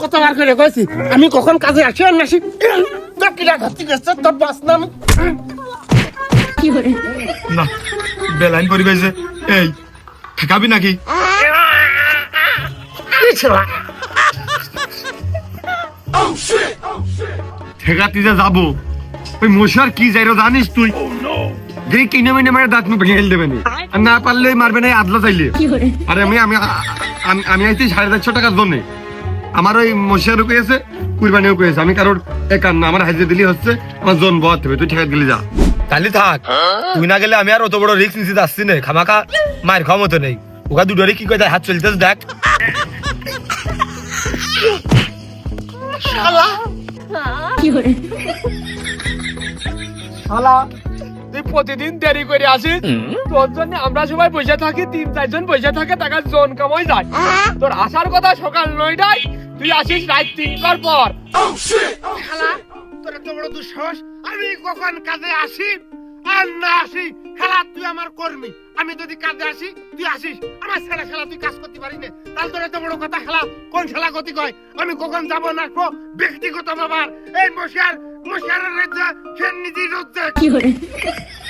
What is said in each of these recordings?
কতবার করে কইছি আমি কখন কাজে আসি আর নাসি? তোর কিরা ঘাতি গেছে তোর বাস নাম। না বেলাইন পরিবেশে এই ঠেকাবি নাকি? ঠেকাতে যে যাব। ওই মশার কি যাইরো জানিস তুই? যে কিনে মিনে মারে দাঁত ভেঙে দেবে না। আর না পারলে মারবে না আদলা চাইলে। আরে আমি আমি আমি- আইছি সাড়ে চারশো টাকার জন্য। আমার ওই মশারও পেয়েছে কুরবানিও পেয়েছে আমি কারোর একার না আমার হাজিরা দিলি হচ্ছে আমার জন বহাত হবে তুই ঠেকা দিলি যা। তাহলে থাক তুই না গেলে আমি আর অত বড় রিক্স নিতে আসছি না। খামাকা মায়ের খাওয়া মতো নেই। ওকা দুটোরই কি কয় হাত চলতেছে দেখ। শালা। তুই প্রতিদিন দেরি করে আসিস তোর জন্য আমরা সবাই বসে থাকি তিন চারজন বসে থাকে টাকা জন কামাই যায়। তোর আসার কথা সকাল নয়টায় তুই আসিস রাত তিনটার পর। তোর এত বড় দুঃসাহস আমি কখন কাজে আসি? আর না আসি খেলা তুই আমার কর্মী। আমি যদি কাজে আসি তুই আসিস। আমার ছেলে খেলা তুই কাজ করতে পারি না। তাহলে তোর এত বড় কথা খেলা কোন খেলা গতি কয়? আমি কখন যাব না কো? ব্যক্তিগত ব্যাপার। এই মশার মশারের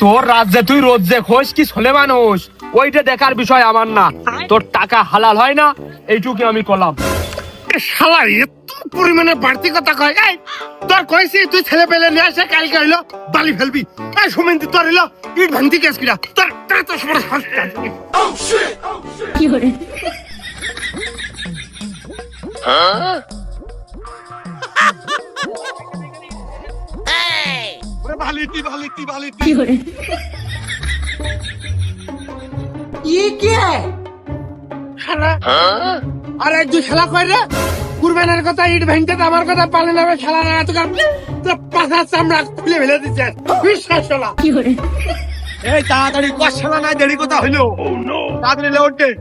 তোর রাজ্যে তুই রোজ যে খোঁজ কি ছোলে মানুষ? ওইটা দেখার বিষয় আমার না। তোর টাকা হালাল হয় না এইটুকু আমি শালা এত পরিমাণে বাড়তি কথা কয়। এই তোর কইছি তুই ছেলে পেলে নিয়ে আসে কালকে হইল বালি ফেলবি। এই সুমেন্দি তোর হইল ইট ভাঙতি কেস কিরা। তোর তোর তো সবার হাসতে ভালিতি ভালিতি ভালিতি শালা। আরে তুই খেলা কই রে কুরবানের কথা ইট ভাঙতে তো আমার কথা পালে না না তোর পাছা চামড়া খুলে ফেলে দিচ্ছে। বিশ্বাস শালা এই তাড়াতাড়ি কষ শালা নাই দেরি কথা হইল। তাড়াতাড়ি লে ওঠে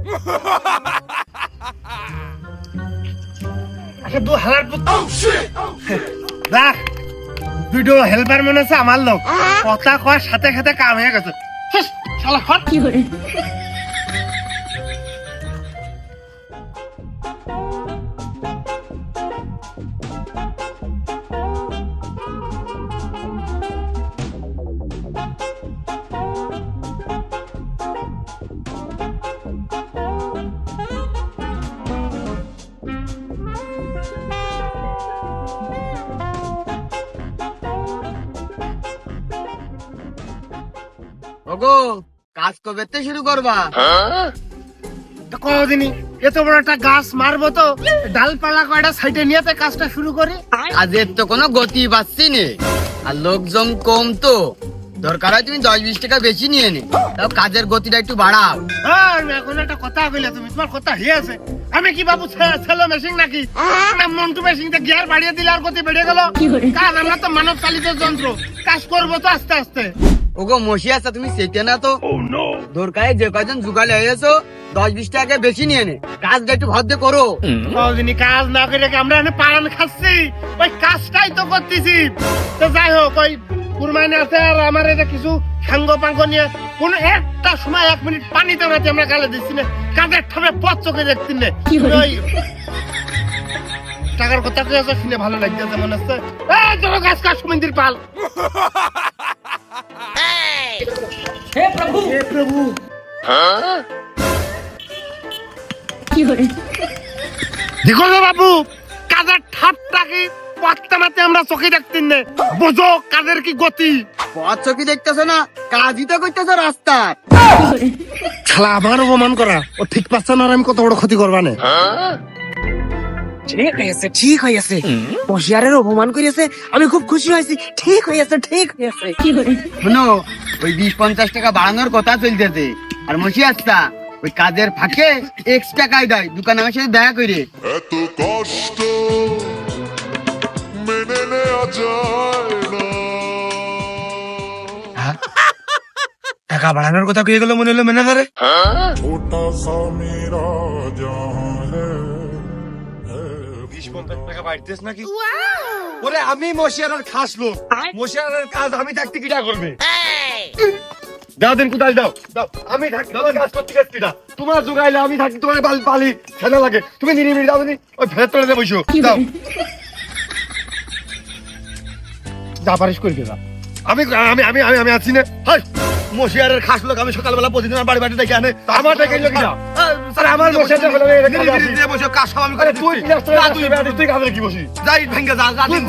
আচ্ছা দু হালার পুত দেখ দুটো হেল্পার মনে আছে আমার লোক। কথা কয় সাথে সাথে কাম হয়ে গেছে। শালা হট ওগো কাজ কবে শুরু করবা। কদিনই? এত বড় একটা গাছ মারবো তো ডালপালা কয়টা সাইডে নিয়ে কাজটা শুরু করি। কাজের তো কোনো গতি পাচ্ছি নে। আর লোকজন কম তো। দরকার হয় তুমি দশ বিশ টাকা বেশি নিয়ে নে। তাও কাজের গতিটা একটু বাড়াও। এখন একটা কথা কইলে তুমি তোমার কথা হয়ে আছে। আমি কি বাবু ছেলে মেশিন নাকি? মন্টু মেশিন গিয়ার বাড়িয়ে দিলে আর গতি বেড়ে গেল। কাজ আমরা তো মানব চালিত যন্ত্র। কাজ করব তো আস্তে আস্তে। ওগো মসি আসা তুমি সেটে না তো? দরকারে যে কয়জন জুগালে হয়েছো দশ বিশ টাকা বেশি নিয়ে নে। কাজটা একটু ভদ্রে করো। কাজ না করে আমরা এখানে পালন খাচ্ছি? ওই কাজটাই তো করতেছি। তো যাই হোক ওই কুরবানি আছে আর আমার এটা কিছু সাঙ্গ পাঙ্গ নিয়ে কোন একটা সময় এক মিনিট পানিতে মাঝে আমরা গালে দিচ্ছি না। কাজের ঠাবে পথ চোখে দেখছি না। ওই টাকার কথা আছে শুনে ভালো লাগছে মনে হচ্ছে। এই চলো গাছ কাজ সুমন্দির পাল। হে প্রভু! হে প্রভু! দেখো তো বাবু কাজের ঠাপটা কি পাত্তা মাতে আমরা চোখে দেখতেন না? বোঝো কাজের কি গতি? পথ চকি দেখতেছো না কাজই তো করতেছো রাস্তার শালা আমার অপমান করা। ও ঠিক পাচ্ছে না আর আমি কত বড় ক্ষতি করবা না? ঠিক হয়েছে ঠিক হয়েছে। বসিয়ারের অপমান করেছে আমি খুব খুশি হয়েছি। ঠিক হয়েছে ঠিক হয়েছে। শুনো ওই বিশ পঞ্চাশ টাকা বাড়ানোর কথা চলতেছে। আর আচ্ছা, ওই কাজের ফাঁকে এক্স দেয় দোকানে আমার সাথে দেখা করে এত কষ্ট মেনে নেওয়া যায় হ্যাঁ? টাকা বাড়ানোর কথা কয়ে গেল মনে হলো ম্যানেজারে। ছোটা টাকা বাড়তেছ নাকি? ওরে আমি মশিয়ার খাস লোক। মশিয়ারের কাজ আমি থাকতে কিটা করবে? দাও দিন কোদাল দাও দাও। আমি থাকি তোমার কাজ করতে গেছি না। তোমার জোগাইলে আমি থাকি তোমার বালি বালি ছেলে লাগে। তুমি নিরিবিলি দাও দিনি ওই ফেরত তোলে বসো। দাও। যা পারিস করে যা। আমি আমি আমি আমি আমি আছি না। হাই মশিয়ারের খাস লোক আমি সকালবেলা প্রতিদিন আমার বাড়ি বাড়ি ডেকে আনে। আমার ডেকে লোক না। আরে আমার মশিয়ারটা বসে কাজ সব আমি করে তুই। তুই বেড়া তুই কাজে কি বসি যাই ভেঙ্গে যা যা দিন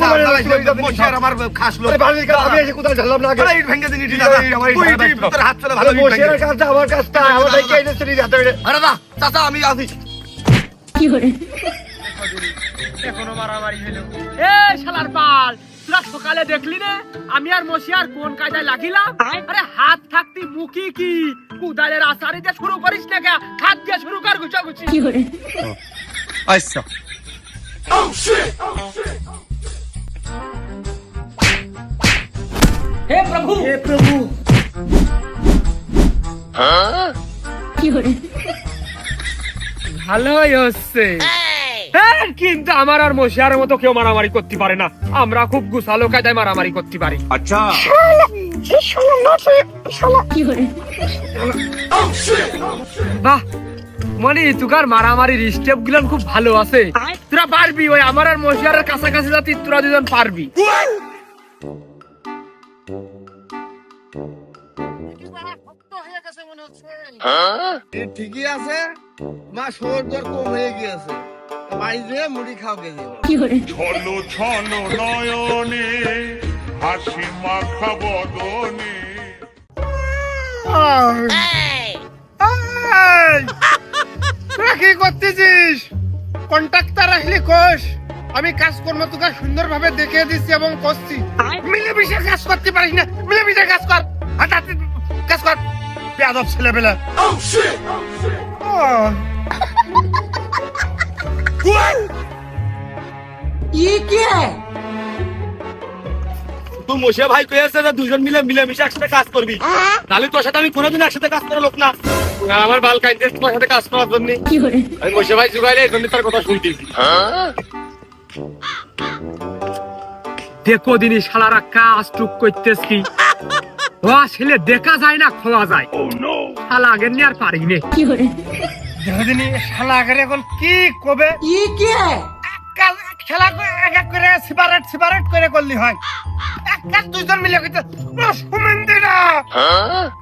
আর আমার খাস লোক। আরে বাড়ির কাজ আমি এসে কোথায় না আগে? আরে ইট ভেঙ্গে দিন ইট তুই। তোর হাত চলে ভালো মশিয়ারের। কাজটা আমার কাজটা আমার এনেছে রে যাতে করে আরে দা চাচা আমি আসি। এখনও মারামারি হলো। এ শালার পাল! তোরা সকালে দেখলি না আমি আর মশিয়ার কোন কায়দায় লাগিলাম? আরে হাত থাকতি মুখি কি? কুদালের আসারি দিয়ে শুরু করিস না কে হাত দিয়ে শুরু কর গুছাগুছি। আচ্ছা ভালোই হচ্ছে। হ্যাঁ, কিন্তু আমার আর মশিয়ারের মতো কেউ মারামারি করতে পারে না। আমরা খুব গুছালো কায়দায় মারামারি করতে পারি। আচ্ছা। বাহ মানে তুকার মারামারির স্টেপ গুলান খুব ভালো আছে। তোরা পারবি ওই আমার আর মশিয়ারের কাছাকাছি যাতি তোরা দুজন পারবি। ঠিকই আছে। মা শোর কম হয়ে গিয়েছে। বাড়ি যেয়ে মুড়ি খাও গেছে ছলো ছলো নয়নে হাসি মাখা বদনে তোরা কি করতেছিস? কন্ট্রাক্টর আসলে কোষ? আমি কাজ কর্ম তোকে সুন্দরভাবে দেখে দিচ্ছি এবং করছি। মিলেমিশে কাজ করতে পারিস না। মিলেমিশে কাজ কর। হাঁটাতে কাজ কর। বেয়াদব ছেলেবেলা আহ। তুই মশিয়া ভাই যে দুজন মিলে মিলে মিশে একসাথে কাজ করবি। তাহলে তোর সাথে আমি কোনোদিন একসাথে কাজ করার লোক না। আমার বাল কাইতে তোমার সাথে কাজ করার জন্য। আমি মশিয়া ভাই জুগাইলে এই জন্য তার কথা শুনতেছি দেখো দিনই শালারা কাজ টুক করতেছি। ও আসলে দেখা যায় না খোয়া যায়। শালা আগে নিয়ে আর পারি নে। যেদিনই শালা আগে এখন কি কবে? এক কাজ এক খেলা করে এক এক করে সিপারেট সিপারেট করে করলি হয়। এক কাজ দুজন মিলে করতে সুমেন্দি না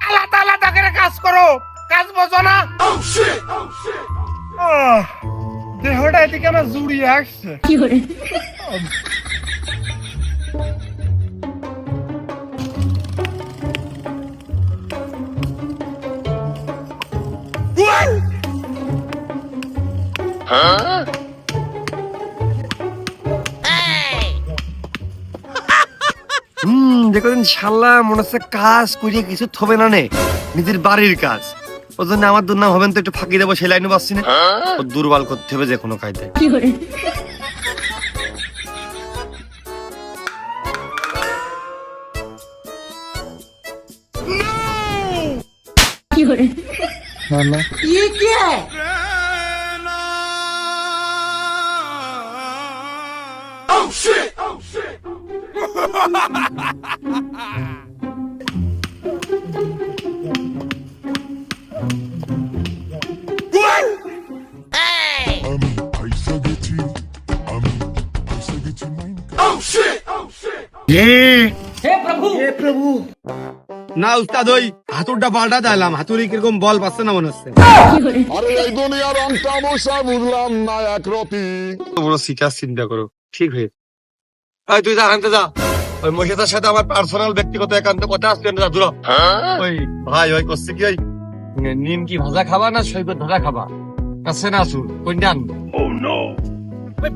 আলাদা আলাদা করে কাজ করো কাজ বোঝো না। দেহটা এদিকে আমার জুড়িয়ে আসছে। হুম দেখুন শাল্লা মনে হচ্ছে কাজ করিয়ে কিছু থবে না নে। নিজের বাড়ির কাজ। ওই জন্য আমার দুর্নাম হবেন তো একটু ফাঁকি দেবো সেই লাইনে পাচ্ছি না। ও দুর্বল করতে হবে যে কোনো গেছি না উস্তাদ ওই হাতুরটা পাল্টা দিলাম। হাতুড়ি কীরকম বল পাচ্ছে না মনে হচ্ছে। আরে এই দুনিয়ার তামসা বুঝলাম না এক রতি। বড় সিকার চিন্তা করো। ঠিক হয়ে তুই যা যা। ওই মহিলাটার সাথে আমার পার্সোনাল ব্যক্তিগত একান্ত কথা আসছে না দূর ওই ভাই ওই করছে কি ওই? নিম কি ভাজা খাবা না সৈকত ভাজা খাবা? আছে না আসুন ওই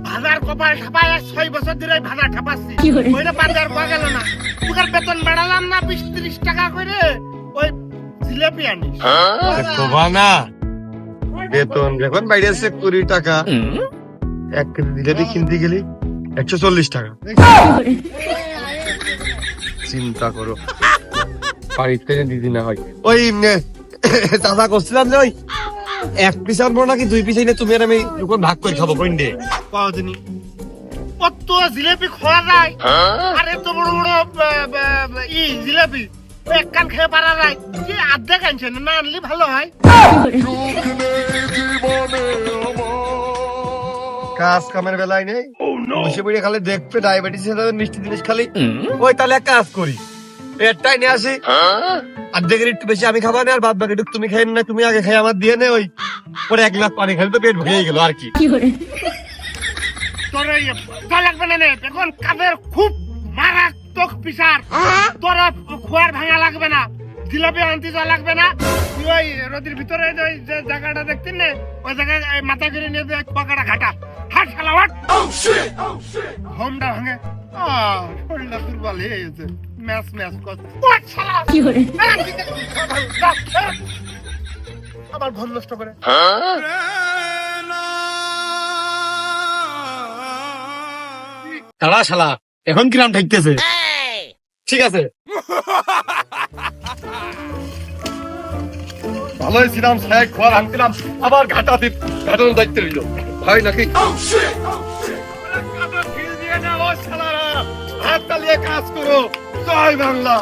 ভাজার কপাল ঠাপায় ছয় বছর ধরে ভাজা ঠাপাচ্ছি ওইটা বাজার পাওয়া গেল না। বেতন বাড়ালাম না বিশ ত্রিশ টাকা করে? ওই জিলেপি আনিস। খোবা না। বেতন যখন বাইরে আছে কুড়ি টাকা। এক কেজি জিলেপি কিনতে গেলি? একশো চল্লিশ টাকা। চিন্তা করো। বাড়িতে দিদি না হয়। ওই দাদা করছিলাম যে ওই এক পিস আনব নাকি দুই পিস এনে তুমি আর আমি দুখন ভাগ করে খাব কোন ডে কত জিলেপি খোলা যায়। আর এত বড় বড় ই জিলেপি এক কান খেয়ে পারা যায়। কি আর্ধেক আনছে না আনলে ভালো হয়। কাজ কামের বেলায় নেই। বসে বসে খালি দেখবে ডায়াবেটিস মিষ্টি জিনিস খালি। ওই তাহলে এক কাজ করি পেটটাই নিয়ে আসি। অর্ধেকের একটু বেশি আমি খাবার আর বাদ বাকি তুমি খেয়ে না তুমি আগে খেয়ে আমার দিয়ে নে ওই পরে এক গ্লাস পানি খেলে তো পেট ভরে গেল আর কি। তোর লাগবে না এখন কাদের খুব মারাত্মক পিসার তোর খোয়ার ভাঙা লাগবে না। জিলাপি আনতে যাওয়া লাগবে না। তুই ওই নদীর ভিতরে ওই যে জায়গাটা দেখতেন না ওই জায়গায় মাথা ঘিরে নিয়ে যে পাকাটা ঘাটা। হাট খেলা হাট। হোমটা ভাঙে। শরীরটা দুর্বল হয়ে গেছে। ম্যাচ ম্যাচ কর ওই শালা! আহ, ঠিক আছে, যা, যা। আবার ঘর নষ্ট করে। শালা শালা এখন কিরাম ঠেকতেছে? ঠিক আছে। ভালোই ছিলাম সাহেব খোয়ার আনছিলাম আবার ঘাটা দিত ঘাটার দায়িত্ব রইল ভাই নাকি? হাত তালিয়ে কাজ করো? জয় বাংলা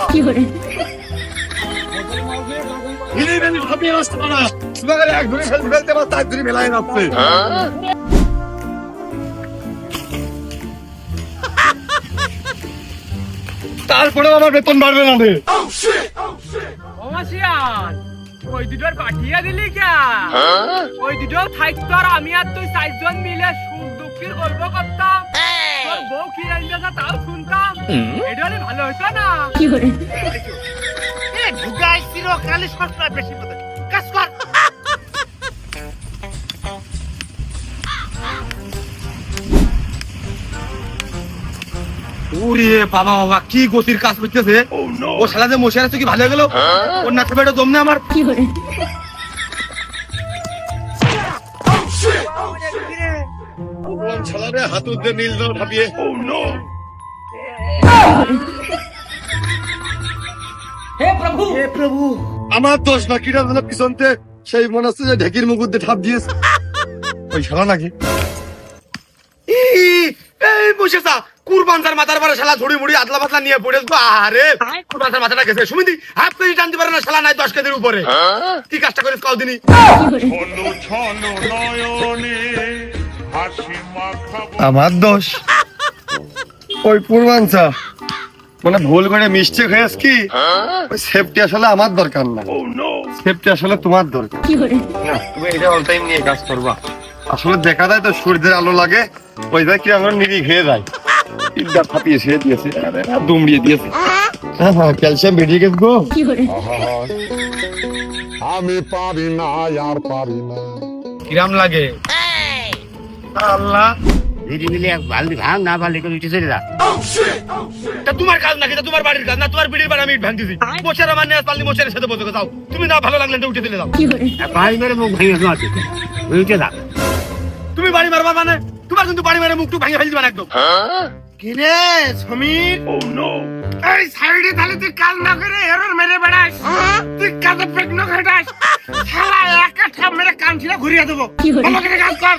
হিলি বেলি নষ্ট করা তোমাকে এক ধরে ফেলতে ফেলতে বা তার ধরে মেলায় নামছে তারপরেও আমার বেতন বাড়বে না রে। ওই দুটোর পাঠিয়ে দিলি কে? ওই দুটো থাকতো আর আমি আর তুই চারজন মিলে সুখ দুঃখের গল্প করতাম। তোর বউ কি আইলেছে তাও শুনতাম। এটা হলে ভালো হতো না? এ ঢুকাই চিরকালই সবসময় বেশি পদে কাজ কর। ওরে বাবা বাবা কি গতির কাজ করতেছে? ও শালা যে আছে কি ভালো গেল? ওর বেটা জমনে আমার। শালারে হাতুর দিয়ে নীল জল ভাবিয়ে হে প্রভু! আমার দোষ না কিরা যেন পিছনতে সেই মনে হচ্ছে যে ঢেকির মুকুর দিয়ে ঠাপ দিয়েছে। ওই শালা নাকি? এই বসেছা কুরবানজার মাথার পরে শালা ঝুড়ি মুড়ি আদলা পাতলা নিয়ে পড়ে তো আরে কুরবানজার মাথাটা গেছে। সুমিতি হাফ কেজি টানতে পারে না শালা নাই দশ কেজির উপরে। কি কাজটা করিস কও দিনই ছলো ছলো নয়নে হাসি মাখাবো আমার দোষ? ওই পূর্বাঞ্চা মানে ভুল করে মিষ্টি খেয়েছ কি? সেফটি আসলে আমার দরকার না। সেফটি আসলে তোমার দরকার। না, তুমি এটা অল টাইম নিয়ে কাজ করবা। আসলে দেখা যায় তো সূর্যের আলো লাগে ওই দেখ কি আমার নিরি খেয়ে যায় তিনটা ফাটিয়ে ছেড়ে দিয়েছে আরে, দুমড়িয়ে দিয়েছে। হ্যাঁ হ্যাঁ ক্যালসিয়াম বেরিয়ে গেছে গো। আমি পারি না আর পারি না। কিরাম লাগে? আল্লাহ। না বালতি করে উঠে চলে যা। তা তোমার কাজ নাকি? তা তোমার বাড়ির কাজ? না তোমার বিড়ির বাড়ি আমি ইট ভাঙতেছি। মোচার আমার নিয়ে পারলি মোচারের সাথে বসে যাও। তুমি না ভালো লাগলে উঠে দিলে যাও। ভাই মেরে মুখ ভেঙে উঠে যা। তুমি বাড়ি মারবা মানে? তোমার কিন্তু বাড়ি মারে মুখটু ভাঙে ফেলতে একদম। কিরে সমীর। এই সাইডে তাহলে তুই কাজ না করে এরর মেরে বেড়াস। তুই কাজে পেট না ঘাটাস। শালা একা ঠাপ মেরে ঘুরিয়ে দেবো। ভালো করে কাজ কর।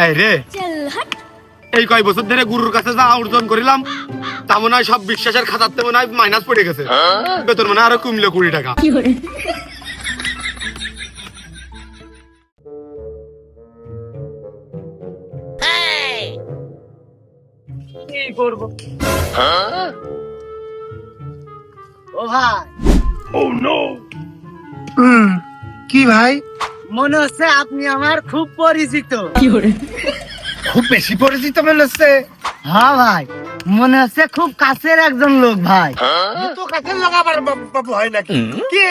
রে এই রে এই কয় বছর ধরে গুরুর কাছে যা অর্জন করিলাম তা মনে হয় সব বিশ্বাসের খাতার খাতাতে মনে হয় মাইনাস পড়ে গেছে। বেতন মনে হয় আরও কমলো কুড়ি টাকা। করব। ও ভাই। কি ভাই? মনে হচ্ছে আপনি আমার খুব পরিচিত। খুব বেশি পরিচিত মনে হচ্ছে। হ্যাঁ ভাই মনে হচ্ছে খুব কাছের একজন লোক ভাই। তো কাছে লাগাবার বাবু হয় নাকি? কি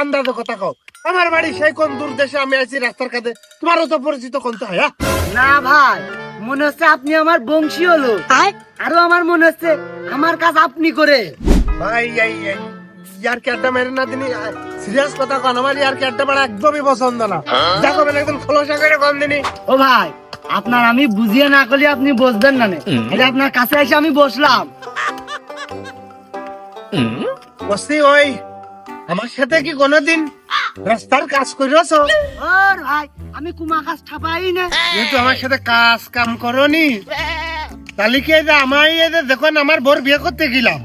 আন্দাজ কথা কও। আমার বাড়ি সেই কোন দূর দেশে আমি আছি রাস্তার কাছে। তোমারও তো পরিচিত কোন তো হয় হ্যাঁ? না ভাই মনে হচ্ছে আপনি আমার বংশীয় লোক আরও আমার মনে হচ্ছে আমার কাজ আপনি করে। ভাই ইয়ার কি আড্ডা মেরে না দিনি। সিরিয়াস কথা কন আমার ইয়ার কি আড্ডা মারা একদমই পছন্দ না। করবেন একদম খোলসা করে কম দিনি। ও ভাই আপনার আমি বুঝিয়ে না করলে আপনি বসবেন না। এই আপনার কাছে এসে আমি বসলাম। বসছি ওই আমার সাথে কি কোনোদিন রাস্তার কাজ করিস ওর ভাই আমি কুমা কাজ ঠাপাই না। যেহেতু আমার সাথে কাজ কাম করনি। তাহলে কি যে আমার আমার বোর বিয়ে করতে গেলাম।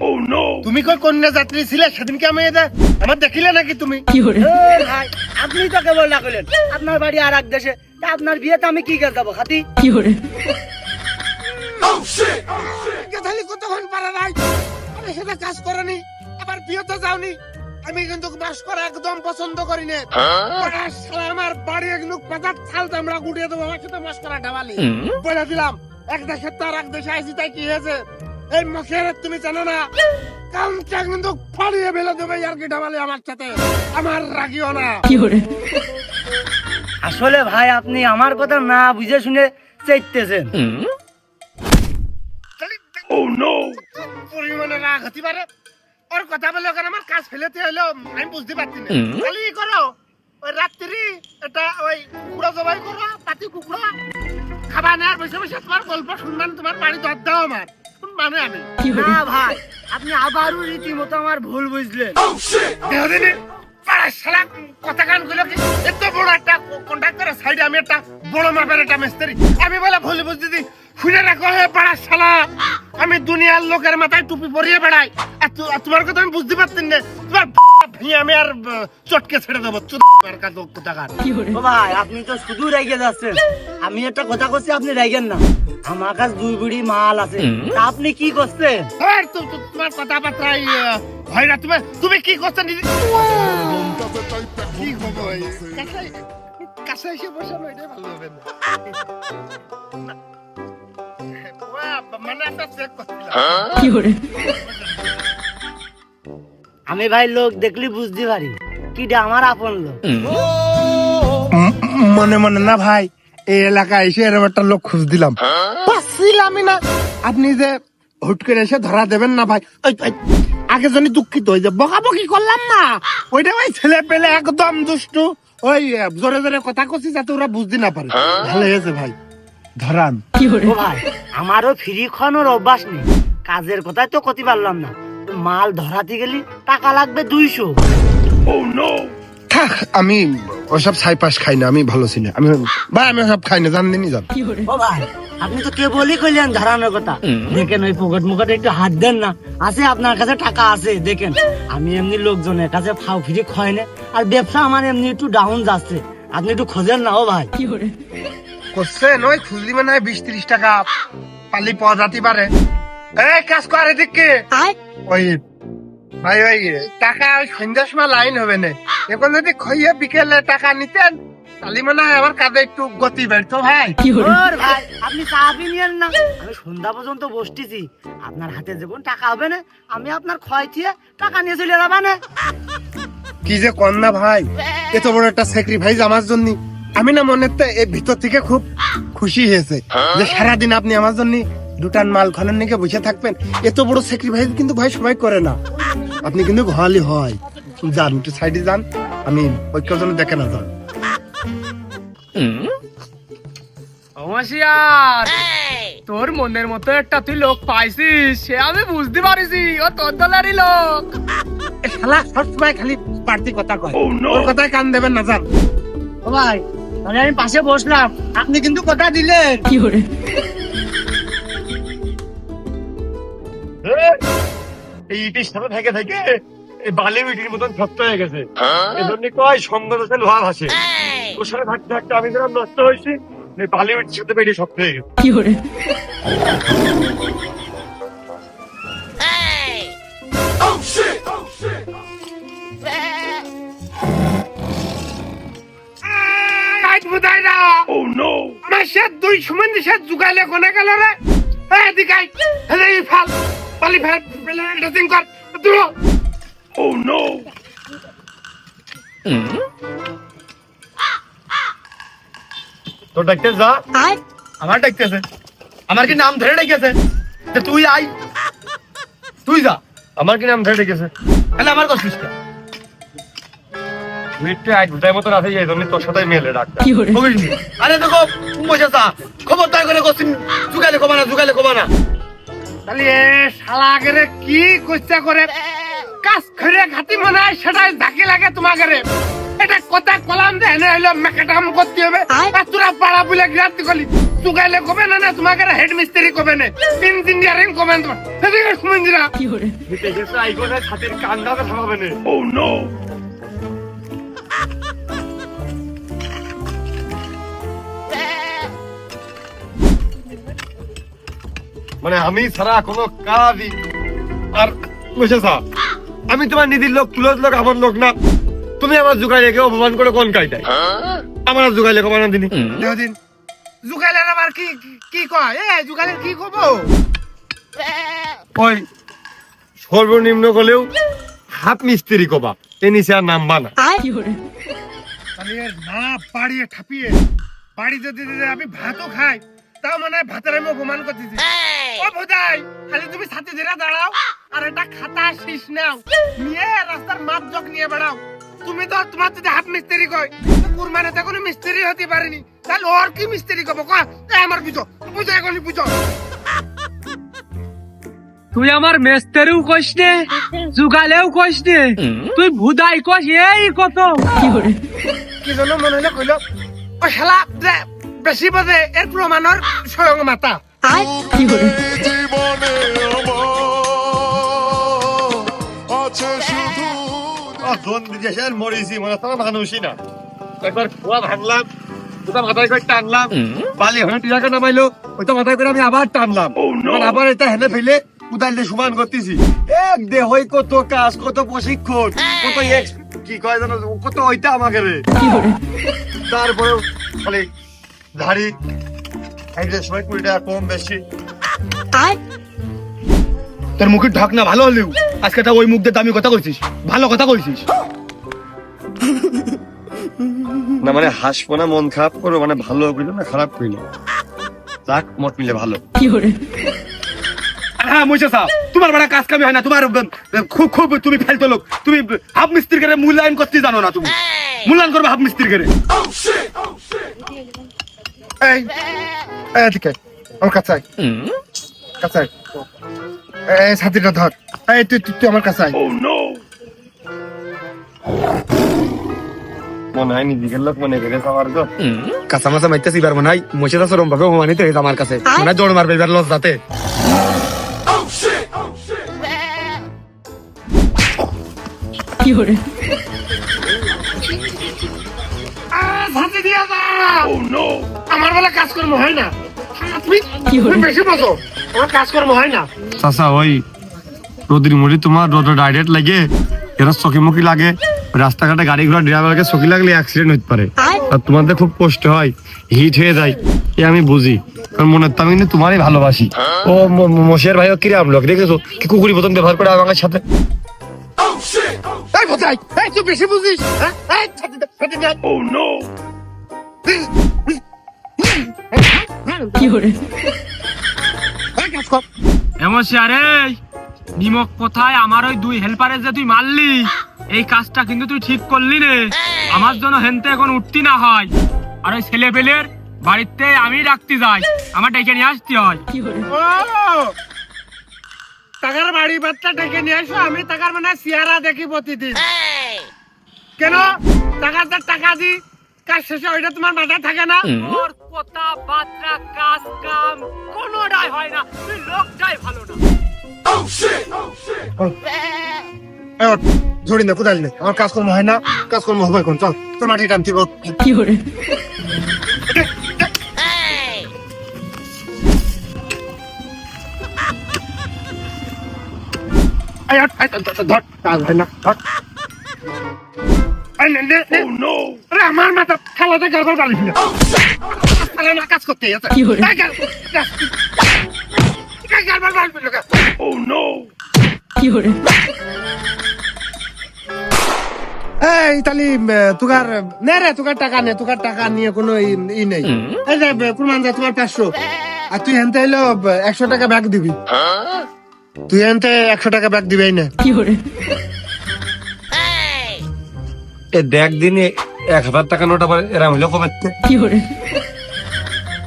তুমি কই কন্যা যাত্রী ছিলে? সেদিনকে আমি যে আমার দেখিলে নাকি তুমি? ভাই আপনি তো কেবল ডাকলেন আপনার বাড়ি আর এক দেশে। তা আপনার বিয়েতে আমি কি করে যাব খাতি? তাহলে কতক্ষণ পারা নাই? আমি সেটা কাজ করেনি আবার বিয়েতে যাওনি। আমি কিন্তু বাস করা একদম পছন্দ করি না। আমার বাড়ি পাতার ছাল চামড়া গুটিয়ে দেবো আমার সাথে করা ডাবালি বলে দিলাম এক দেশের তো আর এক দেশে আইসি তাই কি হয়েছে? এই মুখের তুমি জানো না কামটা কিন্তু ফাড়িয়ে ফেলে দেবে আর কি ডাবালি আমার সাথে। আমার রাগিও না। আসলে ভাই আপনি আমার কথা না বুঝে শুনে চাইতেছেন। পরিমাণে রাগ হতে পারে। ওর কথা বলে ওখানে আমার কাজ ফেলেতে হলো আমি বুঝতে পারছি না। খালি ই করো ওই রাত্রি এটা ওই কুকুরা জবাই করো পাতি কুকুরা খাবা না আর বসে বসে তোমার গল্প শুনবেন তোমার বাড়ি দর দাও আমার মানে আমি? না ভাই আপনি আবারও রীতিমতো আমার ভুল বুঝলেন। দেহদিনে পাড়া শালা কথা কানগুলো কি? এত বড় একটা সাইডে আমি একটা বড় মাপের একটা মিস্ত্রি। আমি বলে ভুল বুঝতে দিই শুনে রাখো হে পাড়া শালা। আমি দুনিয়ার লোকের মাথায় টুপি পরিয়ে বেড়াই। আর তোমার কথা আমি বুঝতে পারছি না। তোমার ভেঙে আমি আর চটকে ছেড়ে দেবো। ভাই আপনি তো শুধু রেগে যাচ্ছেন। আমি একটা কথা করছি আপনি রেগেন না। আমার কাছে দুই বুড়ি মাল আছে। আপনি কি করছেন? আর তো- তো- তোমার কথাবার্তায় হয় না। তুমি তুমি কি করছ নিজে কি কাছে- এসে বসে এটাই ভালো হবে না। বাহ, মানে একটা চেক করছিলাম আমি ভাই লোক দেখলি বুঝতে পারি। কিটা আমার আপন লোক। মনে মনে না ভাই এই এলাকায় এসে এরকম একটা লোক খুঁজ দিলাম। পাচ্ছিলামই না। আপনি যে হুট করে এসে ধরা দেবেন না ভাই। আগে জন্য দুঃখিত হয়ে যে বকাবকি করলাম না। ওইটা ওই ছেলে পেলে একদম দুষ্টু। ওই জোরে জোরে কথা করছি যাতে ওরা বুঝতে না পারে। ভালো হয়েছে ভাই। ধরান। ও ভাই আমারও ফ্রি খানোর অভ্যাস নেই। কাজের কথাই তো করতে পারলাম না। মাল ধরাতে গেলি টাকা লাগবে দুইশো। থাক আমি ওসব ছাই পাশ খাই না আমি ভালো ছিল আমি ভাই আমি ওসব খাই না জান দিনই যান ও ভাই আপনি তো কে বলি কইলেন ধরানোর কথা। দেখেন ওই পকেট মুকেট একটু হাত দেন না। আছে আপনার কাছে টাকা আছে দেখেন। আমি এমনি লোকজনের কাছে ফাও ফ্রি খয় না। আর ব্যবসা আমার এমনি একটু ডাউন যাচ্ছে। আপনি একটু খোঁজেন না ও ভাই। করছেন ওই খুঁজলি মানে হয় বিশ ত্রিশ টাকা পালি পাওয়া যেতে পারে। এই কাজ করে দিকে ওই ভাই ওই টাকা ওই সন্ধ্যার সময় লাইন হবে না। এখন যদি খইয়ে বিকেলে টাকা নিতেন তাহলে মানে আমার কাজে একটু গতি বেড়তো ভাই। ভাই আপনি চা নিয়েন না। আমি সন্ধ্যা পর্যন্ত বসতেছি। আপনার হাতে যখন টাকা হবে না আমি আপনার ক্ষয় দিয়ে টাকা নিয়ে চলে যাবা না। কি যে কন্যা ভাই। এত বড় একটা স্যাক্রিফাইস আমার জন্য। আমি না মনে তো এই ভিতর থেকে খুব খুশি হয়েছে যে সারাদিন আপনি আমার জন্য দুটান মাল খনন নিকে বসে থাকবেন। এত বড় স্যাক্রিফাইস কিন্তু ভাই সবাই করে না। আপনি কিন্তু ঘালি হয়। যান একটু সাইডে যান। আমি ঐক্যর জন্য দেখে না যান। তোর মনের মতো একটা তুই লোক পাইছিস সে আমি বুঝতে পারিছি ও তোর দলেরই লোক। শালা সবসময় খালি বাড়তি কথা কয়। ওর কথায় কান দেবেন না যান। ও ভাই তাহলে আমি পাশে বসলাম। আপনি কিন্তু কথা দিলেন। এই ইটির সাথে থেকে থেকে এই বালি ইটির মতন শক্ত হয়ে গেছে। এজন্য কয় সঙ্গ দোষে লোহা ভাসে। ওর সাথে থাকতে থাকতে আমি যেরকম নষ্ট হয়েছি এই বালি ইটির সাথে বেরিয়ে শক্ত হয়ে গেছে। কাজ বুঝাই না। ও নো আমার সে দুই সুমন দিশে জুগাইলে কোনে গেল রে? এই এদিকে আই এই ফাল। পালি ফাল ড্রেসিং কর। দূর ও নো তোর ডাকতে যা। আমার ডাকতেছে। আমার কি নাম ধরে ডেকেছে তুই আই তুই যা। আমার কি নাম ধরে ডেকেছে তাহলে আমার কষ্ট তুই একটু আজ মতন আছে এই জন্য তোর সাথে মেলে ডাক্তার বুঝলি আরে দেখো বসে যা। খবরদার করে কোশ্চিন জুগালে কমানা জুগালে কমানা তাহলে এ শালা আগেরে কি কইছা করে? কাজ করে ঘাটি মনে হয় সেটাই ঝাঁকি লাগে তোমাকে রে এটা কথা কলাম যে এনে হইল মেকাটাম করতে হবে? আর তোরা পাড়া বলে গ্রান্তি করলি চুকাইলে কবে না না তোমাকে হেড মিস্ত্রি কবে না? ইঞ্জিনিয়ারিং কবে না? তোমার সেদিকে সুমঞ্জিরা জিতে গেছে আইকনের ছাতির কান্দাতে থামাবে না। মানে আমি ছাড়া কোনো কাজই আর বুঝে আমি তোমার নিধির লোক তুলত লোক আমার লোক না। তুমি আমার জোগাই রেখে অপমান করে কোন কাইটাই আমার জোগাই লেখো বানান দিনি। দেহদিন জুগাইলের আবার কি কি কয়? এ জুগাইলের কি কব ওই সর্বনিম্ন গলেও হাফ মিস্ত্রি কবা। এ নিচে আর নাম বানা না পাড়িয়ে ঠাপিয়ে বাড়ি যদি দিলে আমি ভাতও খাই। তাও মনে হয় ভাতের আমি অপমান করতেছি। ও ভোদাই খালি তুমি ছাতি ধরে দাঁড়াও আর একটা খাতা শীষ নাও। নিয়ে রাস্তার মাপ জগ নিয়ে বেড়াও। তুমি তো তোমার যদি হাত মিস্ত্রি কয় তো কুরবানে তো কোনো মিস্ত্রি হতে পারেনি। তাহলে ওর কি মিস্ত্রি কব এ আমার বুঝো বুঝো এখনই বুঝো। তুই আমার মেস্তেরও কইস নে জুগালেও কইস নে তুই ভুদাই কইস এই কত। কি জন্য মনে হলো কইলো ও শালা বেশি বাজে এর প্রমাণর স্বয়ং মাতা। মরিছি মনে তো মানুষই না। একবার খোয়া ভাঙলাম ওটা মাথায় করে টানলাম বালি হয়ে টিয়াকে নামাইলো ওইটা মাথায় করে আমি আবার টানলাম। আবার এটা হেলে ফেলে দিয়ে সমান করতেছি। এক দেহই কত কাজ কত প্রশিক্ষণ কত কি কয় জানো কত ওইটা আমাকে রে। তারপরে মানে ধাড়ি। এই সময় কুড়ি টাকা কম বেশি। তোর মুখের ঢাকনা ভালো হলেও আজকে তা ওই মুখ দিয়ে দামি কথা কইছিস ভালো কথা কইছিস। না মানে হাসবো না মন খারাপ করব মানে ভালো করিল না খারাপ করিল যাক মোট মিলে ভালো। হ্যাঁ মুইসা সাহ তোমার বড় কাজ কামি হয় না তোমার খুব খুব তুমি ফেলতো লোক। তুমি হাফ মিস্ত্রি করে মূল্যায়ন করতে জানো না তুমি। মূল্যায়ন করবে হাফ মিস্ত্রি করে এই এই এদিকে আমার কাছে আয়। কাছে আয়। এই ছাতিটা ধর। এই তুই তুই আমার কাছে আয়। মনে হয় নিজেকে লোক মনে করে আমার তো। কাঁচা মাছা মাইতেছি পারব নাই মুছে তো সরম ভাবে অপমানিত হয়েছে আমার কাছে। মানে জোর মারবে এবার লস যাতে আহ, ছাতি দিয়া দাও আমার বেলা কাজকর্ম হয় না। তুমি তুমি বেশি বসো আমার কাজকর্ম হয় না। চাচা ওই রোদির মুড়ি তোমার রোদ ডাইরেক্ট লাগে এরা চকিমুখি লাগে। রাস্তাঘাটে গাড়ি ঘোড়া ড্রাইভারকে চকি লাগলে অ্যাক্সিডেন্ট হতে পারে। আর তোমাদের খুব কষ্ট হয় হিট হয়ে যায় এ আমি বুঝি। কারণ মনে তো আমি কিন্তু তোমারই ভালোবাসি। ও মশের ভাইও কিরাম লোক দেখেছ? কি কুকুরি প্রথম ব্যবহার করে আমার সাথে? তুই বেশি বুঝিস এমসিয়ারে নিমক কোথায়? আমার ওই দুই হেল্পারে যে তুই মারলি এই কাজটা কিন্তু তুই ঠিক করলি রে আমার জন্য হেনতে এখন উঠতি না হয়। আর ওই ছেলে পেলের বাড়িতে আমি রাখতে যাই। আমার ডেকে নিয়ে আসতে হয়। ও টাকার বাড়ি বাচ্চা ডেকে নিয়ে আসো আমি টাকার মানে চেহারা দেখি প্রতিদিন। কেন? টাকার যা টাকা দি কাজ শেষে ওইটা তোমার মাথায় থাকে না? তোর কথা বার্তা কাজ কাম কোনোটাই হয় না। তুই লোকটাই ভালো না। ঝড়ি না কোদাল নে। আমার কাজকর্ম হয় না। কাজকর্ম হবে এখন চল। তোর মাটি টানতি এই, ধর, ধর, ধর, কাজ হয় না ধর। নে, নে। আরে আমার মাথা গড়বড় বাড়ি তাহলে না কাজ করতে আছে? এই তালি তুকার নে রে তুকার টাকা নে তুকার টাকা নিয়ে কোনো ই- নেই। এই যে প্রমাণ যা তোমার পাঁচশো। আর তুই হেনতে হইল একশো টাকা ব্যাগ দিবি। তুই হেনতে একশো টাকা ব্যাগ দিবি নে। এ দেখ দিনে এক হাজার টাকা নোট আবার এরা হইল কবে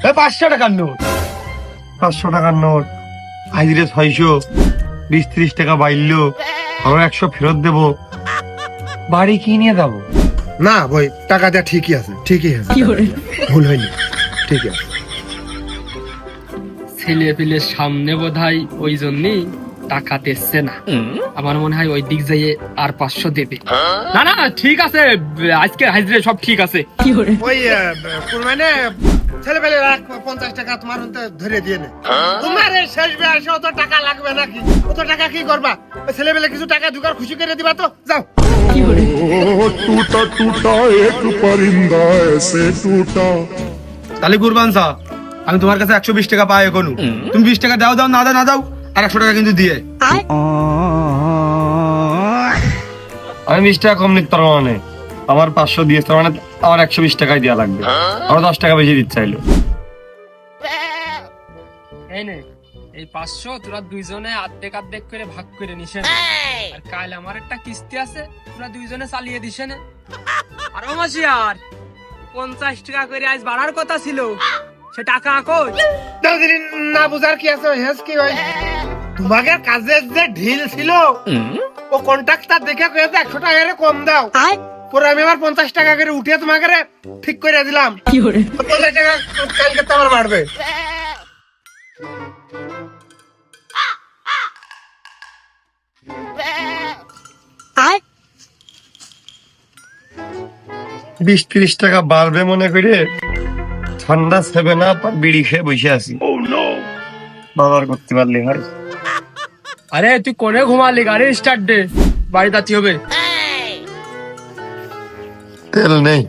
এ পাঁচশো টাকার নোট। পাঁচশো টাকার নোট। আইদিরে ছয়শো বিশ ত্রিশ টাকা বাইরলো আবার একশো ফেরত দেবো। বাড়ি কি নিয়ে যাব? না ভাই টাকা দেওয়া ঠিকই আছে ঠিকই আছে। ভুল হয়নি ঠিকই আছে। ছেলে পিলের সামনে বোধ হয় ওই জন্যই টাকা দিচ্ছে না। আমার মনে হয় ওই দিক যাইয়ে আর পাঁচশো দেবে। হ্যাঁ? না না ঠিক আছে। আজকে হাজরে সব ঠিক আছে। পঞ্চাশ টাকা তোমার ধরে দিয়ে হ্যাঁ? টাকা কি করবা? ছেলে পেলে কিছু টাকা খুশি করে দিবা তো? যাও। তাহলে কুরবান আমি তোমার কাছে একশো বিশ টাকা পাই এখন। তুমি বিশ টাকা দাও দাও না দাও না দাও। আর একশো টাকা কিন্তু দিয়ে। আমি বিশ টাকা কম নিতে পারব মানে। আমার পাঁচশো দিয়ে তার মানে আমার একশো বিশ টাকাই দেওয়া লাগবে। আমার দশ টাকা বেশি দিতে চাইলো। এই নে এই পাঁচশো তোরা দুইজনে আর্ধেক আর্ধেক করে ভাগ করে নিসেন। আর কাল আমার একটা কিস্তি আছে তোরা দুইজনে চালিয়ে দিছে না আর মাসি আর পঞ্চাশ টাকা করে আজ বাড়ার কথা ছিল। সে টাকা কই? না বুঝার কি আছে হেস কি হয়? তোমাকে কাজের যে ঢিল ছিল ও কন্ট্রাক্টর দেখে কয়েছে একশো টাকা করে কম দাও। পরে আমি আবার পঞ্চাশ টাকা করে উঠে তোমাকে ঠিক করে? দিলাম পঞ্চাশ টাকা কালকে তো আমার বাড়বে। বিশ ত্রিশ টাকা বাড়বে মনে করে ঠান্ডা সেবে না বিড়ি খেয়ে বসে আছি। বাবার করতে পারলি হয়। আরে তুই কোনে ঘুমালি? গাড়ি স্টার্ট দে। বাড়ি যাচ্ছি হবে। তেল নেই।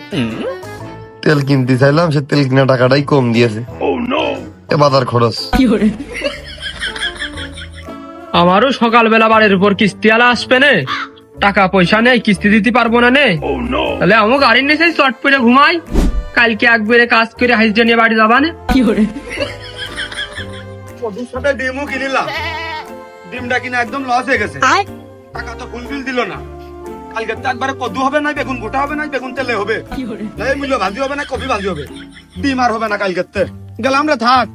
তেল কিনতে চাইলাম সে তেল কিনা টাকাটাই কম দিয়েছে। এ বাজার খরচ। আমারও সকালবেলা বাড়ির উপর কিস্তি আলা আসবে নে। টাকা পয়সা নেই কিস্তি দিতে পারব না নে। তাহলে আমি গাড়ির নিচে চট করে ঘুমাই। কালকে একবারে কাজ করে হাইজে নিয়ে বাড়ি যাবা না কদুর সাথে ডিমও কিনিলাম। ডিমটা কিনে একদম লস হয়ে গেছে। টাকা তো ফুলফিল দিল না। কালকে তো একবারে কদু হবে না বেগুন গোটা হবে না বেগুন তেলে হবে। মূল্য ভাজি হবে না কফি ভাজি হবে। ডিম আর হবে না কালকে গেলাম রে থাক।